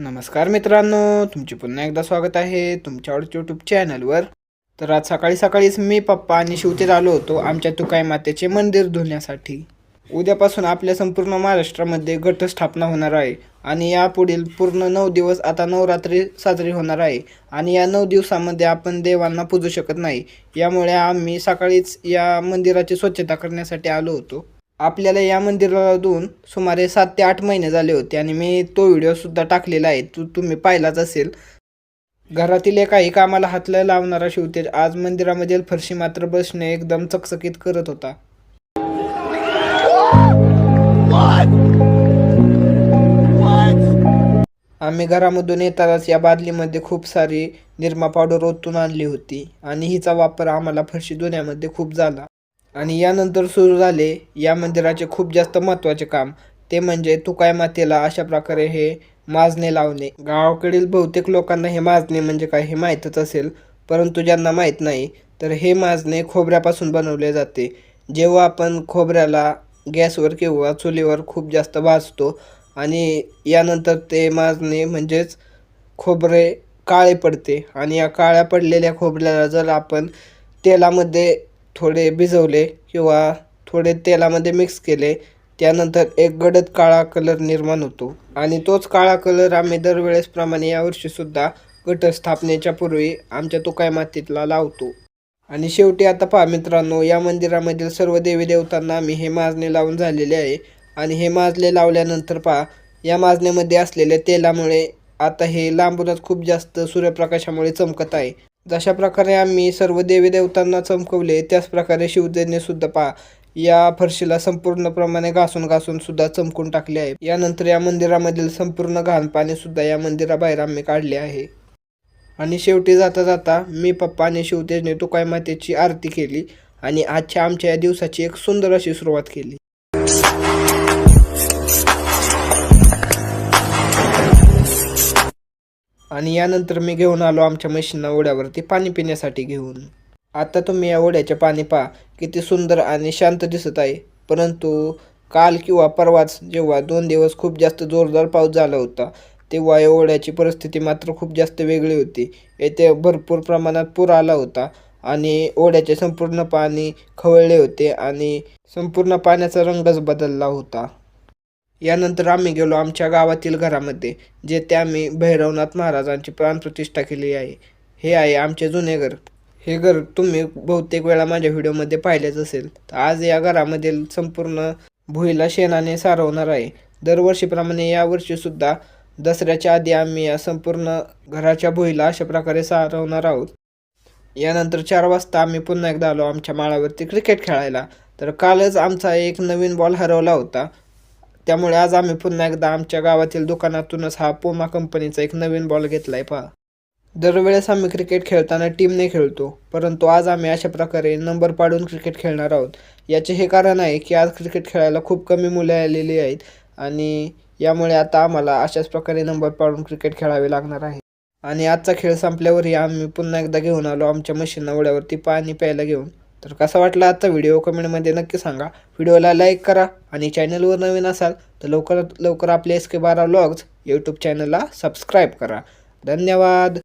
नमस्कार मित्रांनो तुमचे पुन्हा एकदा स्वागत आहे तुमच्या आवडच्या यूट्यूब चॅनलवर तर आज सकाळी सकाळीच मी पप्पा आणि शिवतेत आलो होतो आमच्या तुकाई मातेचे मंदिर धुण्यासाठी. उद्यापासून आपल्या संपूर्ण महाराष्ट्रामध्ये घटस्थापना होणार आहे आणि यापुढील पूर्ण नऊ दिवस आता नवरात्री साजरी होणार आहे आणि या नऊ दिवसामध्ये आपण देवांना पूजू शकत नाही. यामुळे आम्ही सकाळीच या मंदिराची स्वच्छता करण्यासाठी आलो होतो. आपल्याला या मंदिराला दोन सुमारे सात ते आठ महिने झाले होते आणि मी तो व्हिडिओसुद्धा टाकलेला आहे. तो तुम्ही पाहिलाच असेल. घरातील एकाही कामाला हातला लावणारा शिवतेज आज मंदिरामधील फरशी मात्र बसणे एकदम चकचकीत करत होता. आम्ही घरामधून येतानाच या बादलीमध्ये खूप सारी निरमा पावडर ओतून आणली होती आणि हिचा वापर आम्हाला फरशी धुण्यामध्ये खूप झाला. आणि यानंतर सुरू झाले या मंदिराचे खूप जास्त महत्त्वाचे काम. ते म्हणजे तुकाय मातेला अशा प्रकारे हे माजणे लावणे. गावाकडील बहुतेक लोकांना हे माजणे म्हणजे काय हे माहीतच असेल परंतु ज्यांना माहीत नाही तर हे माजणे खोबऱ्यापासून बनवले जाते. जेव्हा आपण खोबऱ्याला गॅसवर किंवा चुलीवर खूप जास्त भाजतो आणि यानंतर ते माजणे म्हणजेच खोबरे काळे पडते आणि या काळ्या पडलेल्या खोबऱ्याला जर आपण तेलामध्ये थोडे भिजवले किंवा थोडे तेलामध्ये मिक्स केले त्यानंतर एक गडद काळा कलर निर्माण होतो. आणि तोच काळा कलर आम्ही दरवेळेसप्रमाणे यावर्षीसुद्धा घटस्थापनेच्या पूर्वी आमच्या तुकाय मातीतला लावतो. आणि शेवटी आता पहा मित्रांनो या मंदिरामधील सर्व देवी देवतांना आम्ही हे माजणे लावून झालेले आहे. आणि हे माजले लावल्यानंतर पहा या माजण्यामध्ये असलेल्या तेलामुळे आता हे लांबूनच खूप जास्त सूर्यप्रकाशामुळे चमकत आहे. जशा प्रकारे आम्ही सर्व देवी देवतांना चमकवले त्याच प्रकारे सुद्धा पा. या फरशीला संपूर्णप्रमाणे घासून घासून सुद्धा चमकून टाकले आहे. यानंतर या मंदिरामधील संपूर्ण घाण पाणी सुद्धा या मंदिराबाहेर आम्ही काढले आहे. आणि शेवटी जाता जाता मी पप्पा आणि शिवतेजने तुकाय मातेची आरती केली आणि आजच्या आमच्या या दिवसाची एक सुंदर अशी सुरुवात केली. आणि यानंतर मी घेऊन आलो आमच्या म्हशींना ओढ्यावरती पाणी पिण्यासाठी घेऊन. आता तुम्ही या ओढ्याचे पाणी पहा किती सुंदर आणि शांत दिसत आहे. परंतु काल किंवा परवाच जेव्हा दोन दिवस खूप जास्त जोरदार पाऊस झाला होता तेव्हा या ओढ्याची परिस्थिती मात्र खूप जास्त वेगळी होती. येथे भरपूर प्रमाणात पूर आला होता आणि ओढ्याचे संपूर्ण पाणी खवळले होते आणि संपूर्ण पाण्याचा रंगच बदलला होता. यानंतर आम्ही गेलो आमच्या गावातील घरामध्ये जेथे आम्ही भैरवनाथ महाराजांची प्राणप्रतिष्ठा केली आहे. हे आहे आमचे जुने घर. हे घर तुम्ही बहुतेक वेळा माझ्या व्हिडिओमध्ये पाहिलेच असेल. तर आज या घरामधील संपूर्ण भुईला शेणाने सारवणार आहे. दरवर्षीप्रमाणे यावर्षीसुद्धा दसऱ्याच्या आधी आम्ही या संपूर्ण घराच्या भुईला अशा प्रकारे सारवणार आहोत. यानंतर चार वाजता आम्ही पुन्हा एकदा आलो आमच्या माळावरती क्रिकेट खेळायला. तर कालच आमचा एक नवीन बॉल हरवला होता. त्यामुळे आज आम्ही पुन्हा एकदा आमच्या गावातील दुकानातूनच हा पोमा कंपनीचा एक नवीन बॉल घेतला आहे पहा. दरवेळेस आम्ही क्रिकेट खेळताना टीमने खेळतो परंतु आज आम्ही अशा प्रकारे नंबर पाडून क्रिकेट खेळणार आहोत. याचे हे कारण आहे की आज क्रिकेट खेळायला खूप कमी मुले आलेली आहेत आणि यामुळे आता आम्हाला अशाच प्रकारे नंबर पाडून क्रिकेट खेळावे लागणार आहे. आणि आजचा खेळ संपल्यावरही आम्ही पुन्हा एकदा घेऊन आलो आमच्या मशीन ओढ्यावरती पाणी प्यायला घेऊन. तर कसा वाटला आजचा व्हिडिओ कमेंटमध्ये नक्की सांगा. व्हिडिओला लाईक करा आणि चॅनलवर नवीन असाल तर लवकरात लवकर आपले एस के बारा व्लॉग्स यूट्यूब चॅनलला सबस्क्राईब करा. धन्यवाद.